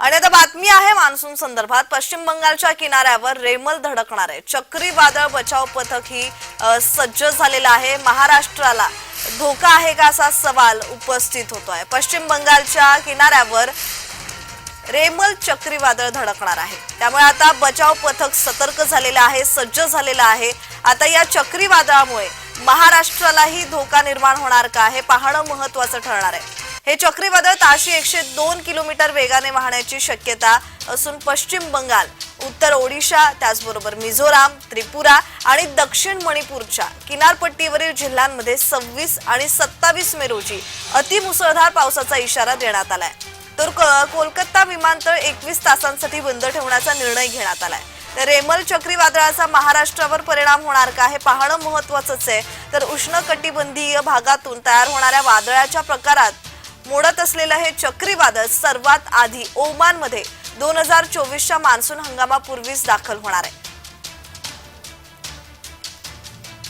आणि आता बातमी आहे मान्सून संदर्भात. पश्चिम बंगालच्या किनाऱ्यावर रेमल धडकणार आहे. चक्रीवादळ बचाव पथक ही सज्ज झालेलं आहे. महाराष्ट्राला धोका आहे का असा सवाल उपस्थित होतो आहे पश्चिम बंगालच्या किनाऱ्यावर रेमल चक्रीवादळ धडकणार आहे. त्यामुळे आता बचाव पथक सतर्क झालेलं आहे सज्ज झालेलं आहे. आता या चक्रीवादळामुळे महाराष्ट्रालाही धोका निर्माण होणार का हे पाहणं महत्वाचं ठरणार आहे. हे चक्रीवादळ ताशी एकशे दोन किलोमीटर वेगाने वाहण्याची शक्यता असून पश्चिम बंगाल उत्तर ओडिशा त्याचबरोबर मिझोराम त्रिपुरा आणि दक्षिण मणिपूरच्या किनारपट्टीवरील जिल्ह्यांमध्ये सव्वीस आणि सत्तावीस मे रोजी अतिमुसळधार पावसाचा इशारा देण्यात आलाय. तर क- कोलकाता विमानतळ एकवीस तासांसाठी बंद ठेवण्याचा निर्णय घेण्यात आलाय. तर रेमल चक्रीवादळाचा महाराष्ट्रावर परिणाम होणार का हे पाहणं महत्वाचंच आहे. तर उष्णकटिबंधीय भागातून तयार होणाऱ्या वादळाच्या प्रकारात मोडत असलेलं हे चक्रीवादळ सर्वात आधी ओमानमध्ये दोन हजार चोवीसच्या मान्सून हंगामापूर्वीच दाखल होणार आहे.